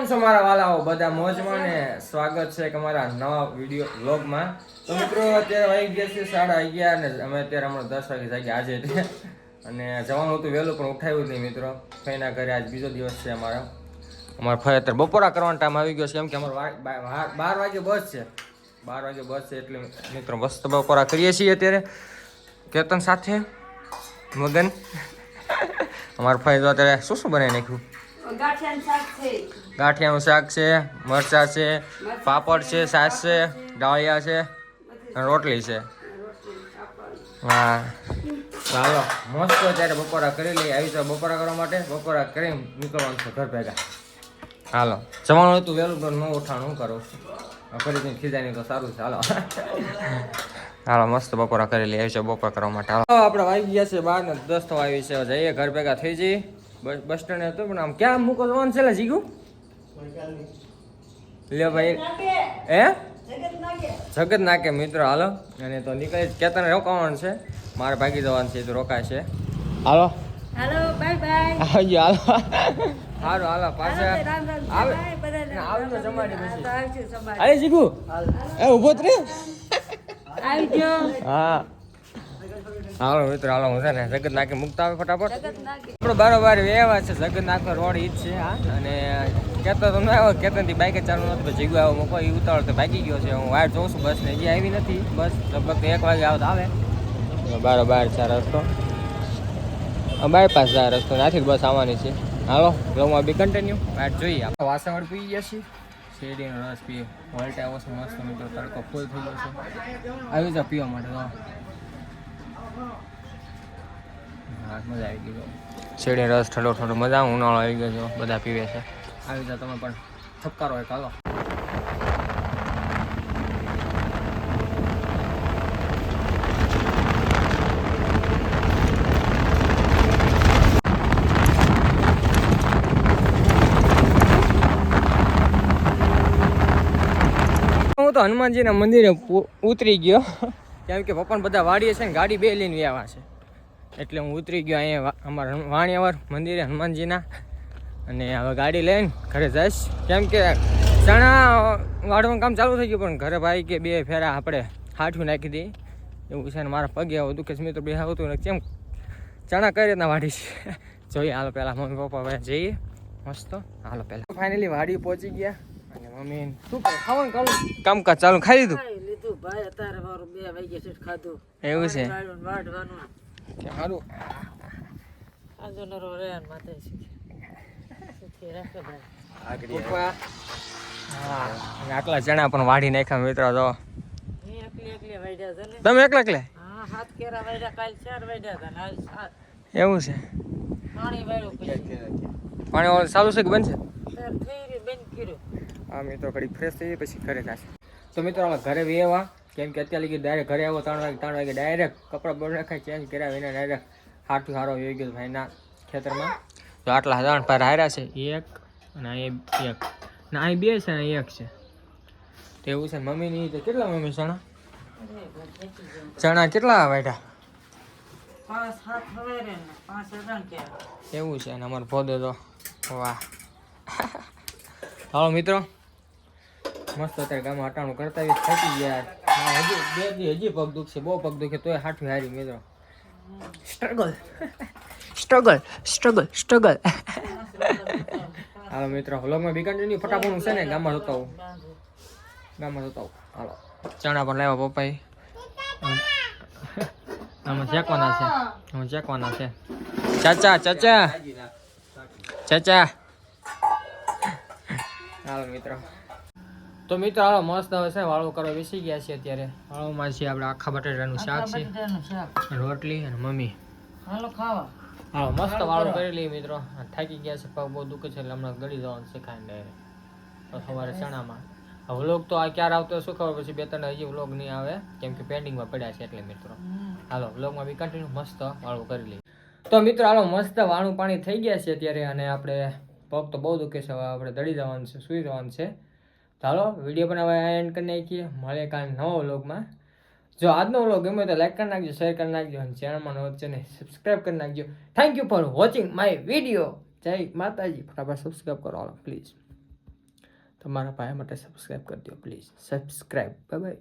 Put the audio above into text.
કેમ છો મારા વાલાઓ? બધા મોજમાં ને સ્વાગત છે અમારા નવા વીડિયો વ્લોગમાં. તો મિત્રો અત્યારે વાગી ગયા છે સાડા અગિયાર ને અમે અત્યારે હમણાં દસ વાગે જાગ્યા આજે અને જવાનું હતું વહેલું પણ ઉઠાવ્યું નહીં મિત્રો. ફઈના ઘરે આજ બીજો દિવસ છે અમારો. અમારે ફઈ અત્યારે બપોરા કરવાનો ટાઈમ આવી ગયો છે. કેમ કે અમારે બાર વાગે બસ છે. બાર વાગે બસ છે એટલે મિત્રો મસ્ત બપોરા કરીએ છીએ અત્યારે. કેતન સાથે મગન. અમારા ફઈ તો અત્યારે શું શું બનાવી નાખ્યું? ગાંઠિયાનું શાક છે. મરચા છે પાપડ છે છાશ છે ડાળિયા છે રોટલી છે. હા. ચાલો મસ્ત ત્યારે બપોરા કરી લઈએ. આવી તો બપોરા કરવા માટે બપોરા કરી નીકળવાનું છે ઘર ભેગા. હાલો. જવાનું હતું વહેલું પણ ન ઉઠાણ હું કરું? ફરીથી ખીજાય નહીં તો સારું છે. હાલો. હાલો મસ્ત બપોરા કરી લઈએ. આવી છે બપોરા કરવા માટે. હાલો આપણે વાગી ગયા છે બાર ને દસ થવા આવી છે. જઈએ ઘર ભેગા થઈ જઈએ. બસ બસ સ્ટેન્ડ હતું પણ આમ ક્યાં મૂકો તો છે લે જીગુ? લે ભાઈ હે? જગત નાકે મિત્રો હાલો. અને તો નીકળી કેતન રોકાવાનું છે. મારે ભાગી જવાનું છે તો રોકાય છે હાલો. હાલો બાય બાય. આવજો હાલો. સારું હાલો પાછા આવે. આવજો જમાડી પછી. અરે જીગુ. એ ઊભો ત્રે આવજો. હા. હાલો મિત્રો હાલો હું છે ને જગત નાખી મૂકતા આવે ફટાફટ. આપણો બારોબાર વ્યવહાર છે જગત નાખો રોડ ઈ જ છે હા. અને કહેતો તો ના આવ્યો કેતનથી બાઈકે ચાલુ નતું પછી જીગુ આવ્યો મૂકો એ ઉતાવળ તો ભાગી ગયો છે. હું વાર જોઉં છું બસ ને હજી આવી નથી. બસ લગભગ એક વાગે આવત આવે. બારોબાર છે રસ્તો. બાયપાસ આ રસ્તો ત્યાંથી જ બસ આવવાની છે. હાલો લોમાં બી કન્ટિન્યુ વાટ જોઈએ. આપણે વાસણ પી ગયા છીએ. શેરડીનો રસ પીએ. વોલ્ટા છે મસ્ત મિત્રો તડકો ફૂલ થઈ ગયો છે. આવી જાવ પીવા માટે મજા આવી ગઈ શેરડી રસ, ઠંડો ઠંડો મજા ઉનાળો આવી ગયો છે બધા પીવે છે. આવી જાવ તમે પણ થપકારો એક હાલો. હું તો હનુમાનજીના મંદિરે ઉતરી ગયો. કેમ કે પપ્પાને બધા વાડીએ છે ને ગાડી બે લઈને વ્યાવા છે. એટલે હું ઉતરી ગયો અહીંયા અમારા વાણિયાવર મંદિરે હનુમાનજીના. અને હવે ગાડી લઈને ઘરે જઈશ. કેમ કે ચણા વાળવાનું કામ ચાલુ થઈ ગયું, પણ ઘરે ભાઈ કે બે ફેરા આપણે હાઠું નાખી દઈએ. એવું છે ને મારા પગે આવું દુખે મિત્રો બે આવતું ને કેમ ચણા કઈ રીતના વાડી છે? જોઈએ, હાલો પહેલાં મમ્મી પપ્પા ભાઈ જઈએ. મસ્ત. હાલો પહેલાં ફાઇનલી વાડી પહોંચી ગયા. અને મમ્મી શું ખાવાનું કામકાજ ચાલુ, ખાઈ લીધું? ભાઈ અત્યારે મારું બે વાગે છે ખાધું. એવું છે? વાઢવાનું કે સારું આજો નરો રે ને માથે છે સુખી રાખે ભાઈ. હા આટલા જણા પણ વાઢી નાખ્યા મિત્રો તો. એ એકલી એકલી છે ને. તમે એકલા એકલે? હા હાથ કેરા વાઢ્યા કાલ ચાર વાઢ્યા હતા ને આજ એવું છે. પાણી વાળ્યું પછી. પાણી વાળું ચાલુ છે કે બનશે તાર થઈ રહ્યું બંધ કર્યું. હા મિત્રો ઘડી ફ્રેશ થઈ પછી ઘરે જશે. તો મિત્રો ઘરે વેવા કેમ કે અત્યારે લગી ડાયરેક્ટ ઘરે આવો ત્રણ વાગે ત્રણ વાગે ડાયરેક્ટ કપડાં બળ નાખાય ચેન્જ કર્યા વિના ડાયરેક્ટ હાથું સારો આવી ગયો ભાઈના ખેતરમાં. તો આટલા ત્રણ પર હાર્યા છે એક અને અહીં એક ના અહીં બે છે ને અહીં એક છે. તો એવું છે મમ્મીની તો કેટલા મમ્મી ચણા? ચણા કેટલા ક્યાં એવું છે અને અમારો ભોદો તો વાહ. હાલો મિત્રો મસ્ત અત્યારે ગામમાં હટાણું કરતા આવી થાકી ગયા. હજી બે દી હજી પગ દુખશે બહુ પગ દુખે તોય હાથું હારી મિત્રો. સ્ટ્રગલ સ્ટ્રગલ સ્ટ્રગલ સ્ટ્રગલ હાલો મિત્રો વ્લોગમાં બી કન્ટિન્યુ ફટાફટ છે ને ગામમાં જતો હું ગામમાં જતો હું હાલો. ચણા પણ લાવ્યા પપ્પાએ. આમાં ચેકવાના છે. હું ચેકવાના છે. ચાચા ચાચા. ચાચા. હાલો મિત્રો. તો મિત્રો હાલો મસ્ત હવે છે વાળો કરવા બેસી ગયા છે અત્યારે. વાળોમાં છે આપણે આખા બટાટાનું શાક છે. રોટલી અને મમ્મી. હાલો ખાવા. હાલો મસ્ત વાળો કરી. લઈએ મિત્રો. થાકી ગયા છે પગ બહુ દુખે છે એટલે હમણાં ગળી જવાનું છે ખાઈને ડાયરેક્ટ તો સવારે ચણામાં. વ્લોગ તો આ ક્યારે આવતો શું ખબર? પછી બે ત્રણ હજી વ્લોગ નહીં આવે કેમ કે પેન્ડિંગમાં પડ્યા છે એટલે મિત્રો. હાલો વ્લોગમાં બી કન્ટિન્યુ મસ્ત વાળું કરી લઈએ. તો મિત્રો હાલો મસ્ત વાળું પાણી થઈ ગયા છે અત્યારે અને આપણે પગ તો બહુ દુખે છે હવે આપણે દળી જવાનું છે સૂઈ જવાનું છે. હાલો વીડિયો પણ હવે એન્ડ કરી નાખીએ. મળે કાંઈ નવો વ્લોગમાં. જો આજનો વ્લોગ ગમે તો લાઈક કરી નાખજો શેર કરી નાખજો અને ચેનલમાં નવો છે ને સબસ્ક્રાઈબ કરી નાખજો. Thank you for watching my video જય માતાજી. ફટાફટ સબસ્ક્રાઈબ કરો પ્લીઝ તમારા ભાઈ માટે સબસ્ક્રાઈબ કરી દો પ્લીઝ સબસ્ક્રાઈબ બાય